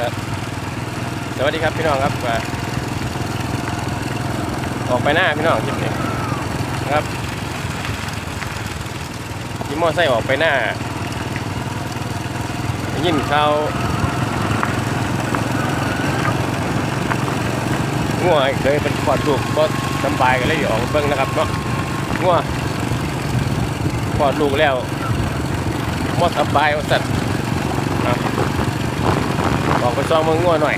ครับ สวัสดีครับพี่น้องครับมาออกไปหน้าพี่น้องคลิปนี้นะครับยิมมอไซค์ออกไปหน้าได้ยินข่างัวเคยเป็นขอดลูกก็สบายกันเลยออกเบิ้งนะครับเนาะงัวขอดลูกแล้วมอสบายว่าสัตว์ ออกไปซองมึงง่วหน่อย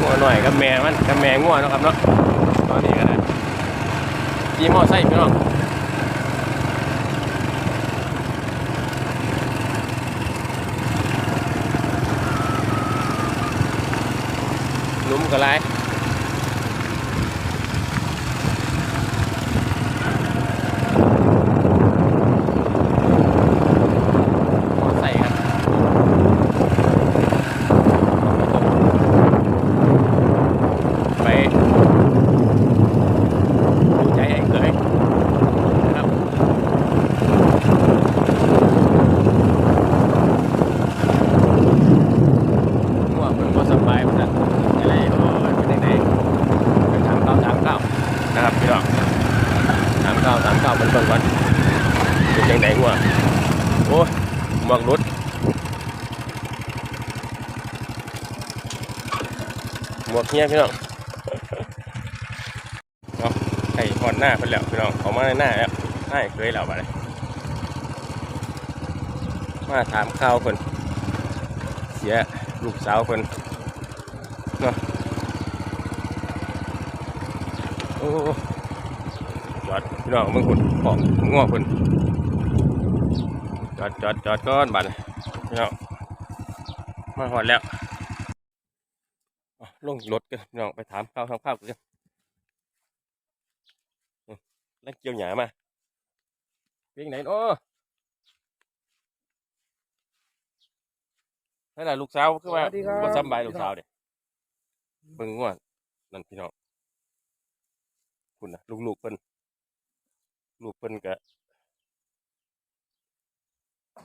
ง่วหน่อยกับแม่มันกับแม่ง่วเนาะครับเนาะตอนนี้ก็ได้ยี่มอไซค์พี่น้องหนุ่มก็ไรมอไซค์ครับ ไปดูใจเองเลยนะครับง่วงมันก็สบายมันนะอะไรโอ้ยเป็นยังไงไปถามเก้าถามเก้านะครับพี่น้องถามเก้าถามเก้ามันเบิ่งก่อนเป็น ยังไงง่วโอ้ยหมวกรุดหมวกเงี้ยพี่น้องเนาะไก่หอดหน้าเพิ่นแล้วพี่น้องเขามาในหน้าแล้วหน้าเคยแล้วบัดนี้มาถามข่าวเพิ่นเสียลูกสาวเพิ่นเนาะโอ้ จอดพี่น้องมึงหุ่นของง้อเพิ่นจอดจอดจอดก้อนบัดนี้พี่น้องมาหอดแล้วอะลงรถกันพี่น้องไปถามข้าวทำข้าวกันแล้วเกี่ยวหยามาเพียงไหนโอ้นั่นแหละลูกสาวคือว่าสวัสดีครับว่าสำบายลูกสาวเด็เบิ่งว่านั่นพี่น้องคุณนะลูกๆเพิ่น ลูกเพิ่นก็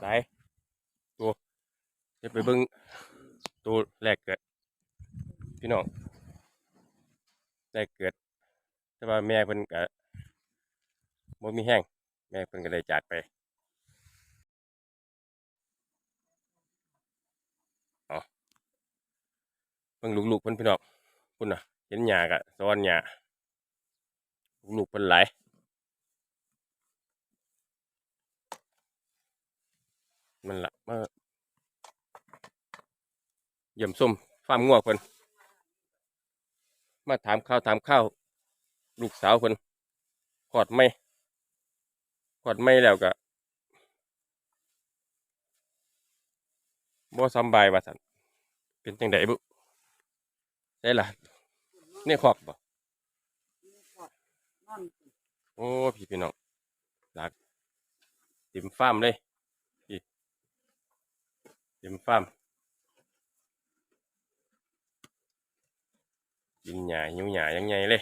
ได้ตัวเดี๋ยวไปเบิ่งตัวแรกเกิด พี่น้องแรกเกิด แต่ว่าแม่เพิ่นก็บ่มีแห้งแม่เพิ่นก็ได้จากไปเอาเบิ่งลูกๆเพิ่นพี่น้องคุณน่ะ เห็นหญ้ากะซ้อนหญ้าลูกๆเพิ่นหลาย มันละมาเยี่ยมส้มฟาร์มงัวเพิ่นมาถามข้าวถามข้าวลูกสาวเพิ่นกอดไหมกดไม่แล้วก็บ่สำบายว่าสันเป็นจังไดบุได้ล่ะนี่ขอบบ่โอ้ พี่พี่น้องหลักติมฟาร์มเลยพี่ ติมฟาร์มกินหญ้าหิวหญ้ายังไงเลย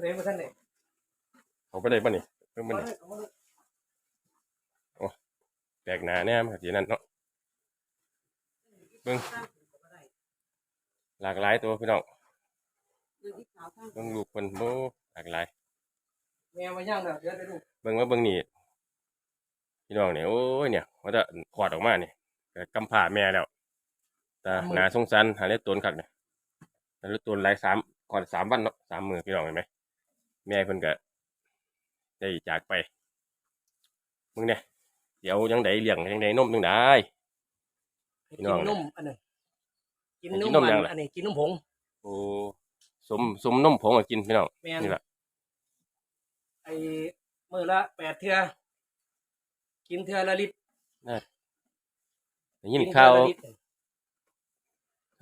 เรียนมาท่านไหนเขาไปได้ป่ะนี่เพิ่งมันนี่แปลกหนาแน่มันสีนั่นเนาะเบิ่งหลากหลายตัวพี่น้อง เบิ่งลูกคนโบหลากหลายแมวมาย่างเด้อเดี๋ยวไปดูเบิ่งว่าเบิ่งนี่พี่น้องเนี่ยโอ้ยเนี่ยมันจะขวดออกมาเนี่ยก็กำผ่าแม่แล้วแต่หนาสงสารหาเล็ดตนคักเนี่ยหาเล็ดตนหลายสามก่อนสามวันเนาะสามมือพี่น้องเห็นไหมแม่เพิ่นก็ได้จากไปมึงเนี่ยเดี๋ยวยังไดเลี้ยงยังไดนมยังได้กินนมอันนี้กินนกิมนนมยังล่ะอันนี้กินนมผงโอ้ สมสมนมผงอะกินพี่น้องแมนนี่แหละไอ้มื้อละแปดเทื่อกินเทื่อละลิตรได้ยินข่าวเทื่อละลิตร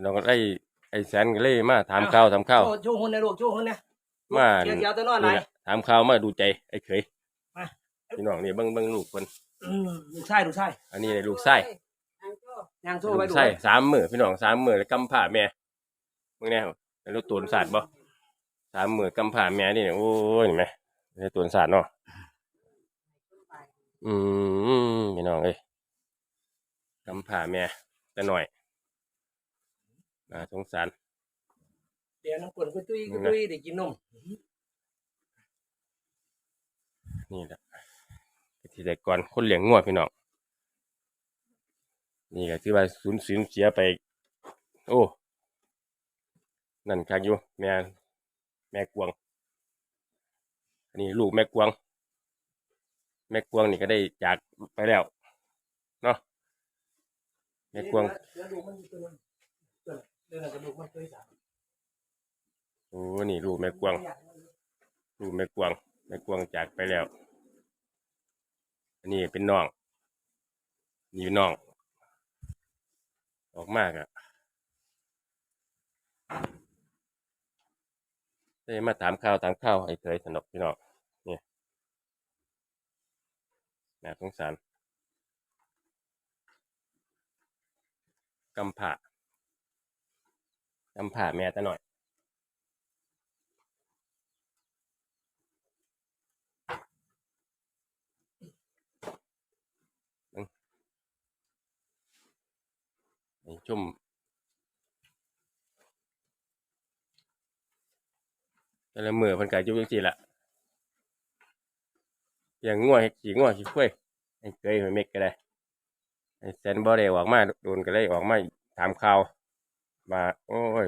เราก็ได้ไอ้แสนก็เลยมาถามข่าวถามข่าว โชว์โชว์หุ่นในลูกโชว์หุ่นนะมา เดี๋ยวเดี๋ยวตัวนอนไหน นี่แหละถามข่าวมาดูใจไอ้เขยมา พี่น้องนี่เบิ่งเบิ่งลูกคนอืมลูกชายลูกชายอันนี้ลูกไส้ย่างโชลูว์ไว้กดูไส้สามมือพี่น้องสามมือแล้วกำผ่าแม่มึงแน่ แล้วตัวสาดบ่สามมือกำผ่าแม่นี่เนี่ยโอ้ยเห็นไหมในตัวสารเนาะอืมพี่น้องเอ้ยกำผ่าแม่แต่หน่อยน่าสงสารเดี๋ยวน้ำกวนกุตุ้ยกุตุ้ยได้กินนมนี่แหละที่แต่ก่อนคนเลี้ยงงัวพี่น้องนี่ก็ถือว่าสูญสูญเสียไป โอ้ นั่นคักอยู่ แม่แม่กวง อันนี้ลูกแม่กวง แม่กวงนี่ก็ได้จากไปแล้วเนาะแม่กวงเดี๋ยวดูมันอยู่ตัวนึงเดี๋ยวเดี๋ยวเราจะดูมันเคยสามโอ้นี่ลูกแม่กวงลูกแม่กวงแม่กวงจากไปแล้ว อันนี้เป็นน้องนี่น้อง ออกมากอะ ได้มาถามข่าวถามข่าวไอ้เคยสนุกพี่น้องเนี่ยน่าสงสารกำผ่ากำผ่าแม่ตะหน่อยชุ่ม แต่ละมือเพิ่นก็อยู่จังซี่ล่ะเพียงงัวให้ขี้งัวขี้ข้วยไอ้เคยมันเม็กก็ได้ไอ้แซนบ่ได้ออกมาโดนก็เลยออกมาถามข่าวมาโอ้ย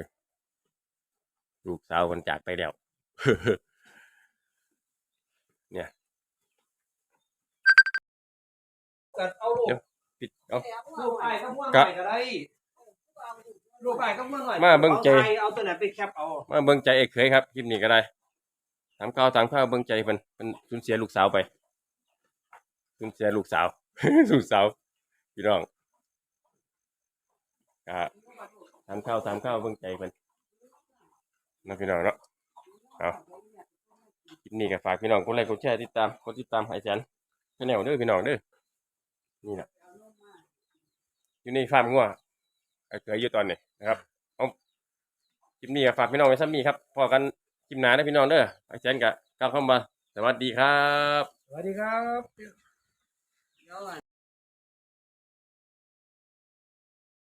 ลูกสาวมันจากไปแล้วก็เอาลูกปิดเอาลูกไอ้ก็ม่วงหน่อยก็ได้ ลูกไอ้ก็ม่วงหน่อยมาเบิ่งใจ อาเอาตัวไหนไปแคปเอามาเบิ่งใจไอ้เคยครับคลิปนี้ก็ได้ถามข่าวถามข่าวเบิ่งใจเพิ่นเพิ่นสูญเสียลูกสาวไปสูญเสียลูกสาวลูกสาวพี่น้องก็ถามข่าวถามข่าวเบิ่งใจเพิ่นนะพี่น้องเนาะเอาคลิปนี้ก็ฝากพี่น้องกดไลค์กดแชร์ติดตามกดติดตามให้แสนชาแนลเด้อพี่น้องเด้อนี่แหละอยู่ในฟาร์มงัวไอ้เคยอยู่ตอนนี้ นะครับคลิปนี้ก็ฝากพี่น้องไว้ซ้ำนี้ครับพอกันคลิปหน้านะพี่น้องเด้อไอ้แจนกะก้าวเข้ามาสวัสดีครับ สวัสดีครับ